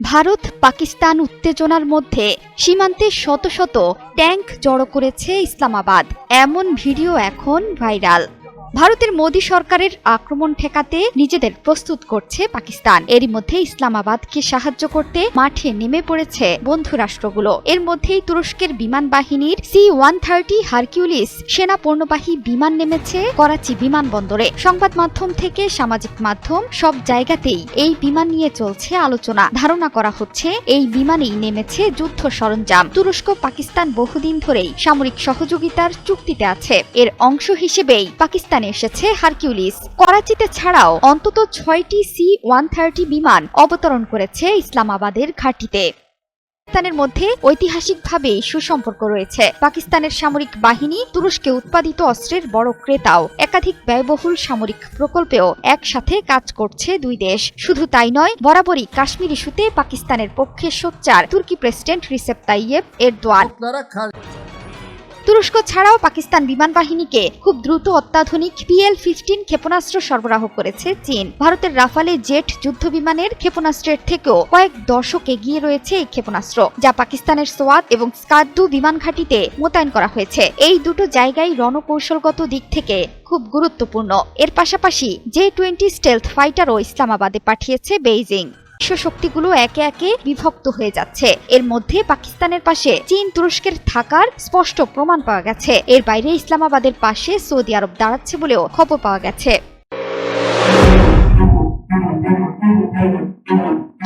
ভারত পাকিস্তান উত্তেজনার মধ্যে সীমান্তে শত শত ট্যাঙ্ক জড়ো করেছে ইসলামাবাদ। এমন ভিডিও এখন ভাইরাল। ভারতের মোদী সরকারের আক্রমণ ঠেকাতে নিজেদের প্রস্তুত করছে পাকিস্তান। এরই মধ্যে ইসলামাবাদকে সাহায্য করতে মাঠে নেমে পড়েছে বন্ধু রাষ্ট্রগুলো। এর মধ্যেই তুরস্কের বিমান বাহিনীর সি ওয়ান থার্টি হারকিউলিস সেনা পণ্যবাহী বিমান নেমেছে করাচি বিমানবন্দরে। সংবাদ মাধ্যম থেকে সামাজিক মাধ্যম সব জায়গাতেই এই বিমান নিয়ে চলছে আলোচনা। ধারণা করা হচ্ছে এই বিমানেই নেমেছে যুদ্ধ সরঞ্জাম। তুরস্ক পাকিস্তান বহুদিন ধরেই সামরিক সহযোগিতার চুক্তিতে আছে। এর অংশ হিসেবেই পাকিস্তানে এসেছে হারকিউলিস। করাচিতে ছাড়াও অন্তত ছয়টি সি ওয়ান থার্টি বিমান অবতরণ করেছে ইসলামাবাদের ঘাঁটিতে। পাকিস্তানের মধ্যে ঐতিহাসিকভাবেই সুসম্পর্ক রয়েছে। পাকিস্তানের সামরিক বাহিনী তুরস্কে উৎপাদিত অস্ত্রের বড় ক্রেতাও। একাধিক ব্যয়বহুল সামরিক প্রকল্পেও একসাথে কাজ করছে দুই দেশ। শুধু তাই নয়, বরাবরই কাশ্মীর ইস্যুতে পাকিস্তানের পক্ষে সোচ্চার। তুর্কি প্রেসিডেন্ট রিসেপ তাইয়েব এরদোয়ান। তুরস্ক ছাড়াও পাকিস্তান বিমান বাহিনীকে খুব দ্রুত অত্যাধুনিক পিএল ফিফটিন ক্ষেপণাস্ত্র সরবরাহ করেছে চীন। ভারতের রাফালে জেট যুদ্ধ বিমানের ক্ষেপণাস্ত্রের থেকেও কয়েক দশক এগিয়ে রয়েছে এই ক্ষেপণাস্ত্র, যা পাকিস্তানের সোয়াদ এবং স্কাদ্দু বিমান ঘাঁটিতে মোতায়েন করা হয়েছে। এই দুটো জায়গায় রণকৌশলগত দিক থেকে খুব গুরুত্বপূর্ণ। এর পাশাপাশি জে টোয়েন্টি স্টেলথ ফাইটারও ইসলামাবাদে পাঠিয়েছে বেইজিং। বিশ্ব শক্তিগুলো একে একে বিভক্ত হয়ে যাচ্ছে। এর মধ্যে পাকিস্তানের পাশে চীন তুরস্কের থাকার স্পষ্ট প্রমাণ পাওয়া গেছে। এর বাইরে ইসলামাবাদের পাশে সৌদি আরব দাঁড়াচ্ছে বলেও খবর পাওয়া গেছে।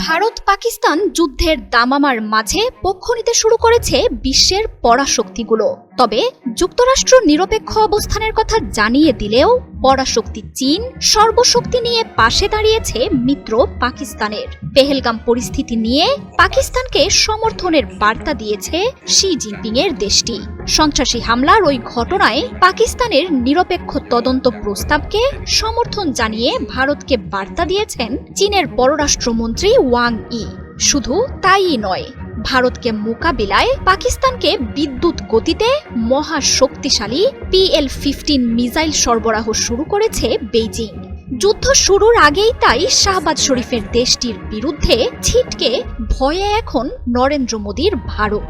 ভারত পাকিস্তান যুদ্ধের দামামার মাঝে পক্ষ নিতে শুরু করেছে বিশ্বের পরাশক্তিগুলো। তবে যুক্তরাষ্ট্র নিরপেক্ষ অবস্থানের কথা জানিয়ে দিলেও পরাশক্তি চীন সর্বশক্তি নিয়ে পাশে দাঁড়িয়েছে মিত্র পাকিস্তানের। পেহেলগাম পরিস্থিতি নিয়ে পাকিস্তানকে সমর্থনের বার্তা দিয়েছে শি জিনপিং এর দেশটি। সন্ত্রাসী হামলার ওই ঘটনায় পাকিস্তানের নিরপেক্ষ তদন্ত প্রস্তাবকে সমর্থন জানিয়ে ভারতকে বার্তা দিয়েছেন চীনের পররাষ্ট্রমন্ত্রী ওয়াং ই। শুধু তাইই নয় ভারতকে মোকাবিলায় পাকিস্তানকে বিদ্যুৎ গতিতে মহা শক্তিশালী পিএল ফিফটিন মিসাইল সরবরাহ শুরু করেছে বেইজিং। যুদ্ধ শুরুর আগেই তাই শাহবাজ শরীফের দেশটির বিরুদ্ধে ছিটকে ভয়ে এখন নরেন্দ্র মোদীর ভারত।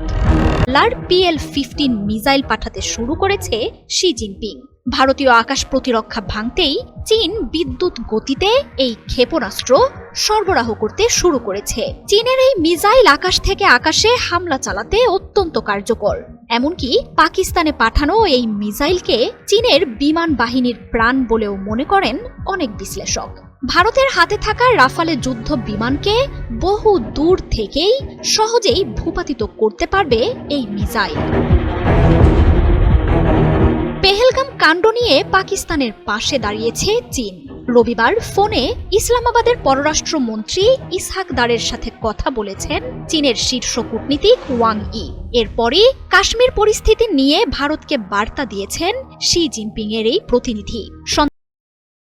লার পিএল ফিফটিন মিসাইল পাঠাতে শুরু করেছে শি জিনপিং। ভারতীয় আকাশ প্রতিরক্ষা ভাঙতেই চীন বিদ্যুৎ গতিতে এই ক্ষেপণাস্ত্র সরবরাহ করতে শুরু করেছে। চীনের এই মিসাইল আকাশ থেকে আকাশে হামলা চালাতে অত্যন্ত কার্যকর। এমনকি পাকিস্তানে পাঠানো এই মিসাইলকে চীনের বিমান বাহিনীর প্রাণ বলেও মনে করেন অনেক বিশ্লেষক। ভারতের হাতে থাকা রাফালে যুদ্ধ বিমানকে বহু দূর থেকেই সহজেই ভূপাতিত করতে পারবে এই মিসাইল। পেহেলগাম কাণ্ড নিয়ে পাকিস্তানের পাশে দাঁড়িয়েছে চীন। রবিবার ফোনে ইসলামাবাদের পররাষ্ট্রমন্ত্রী ইসহাক দারের সাথে কথা বলেছেন চীনের শীর্ষ কূটনীতিক ওয়াং ই। এরপরই কাশ্মীর পরিস্থিতি নিয়ে ভারতকে বার্তা দিয়েছেন শি জিনপিং এর এই প্রতিনিধি।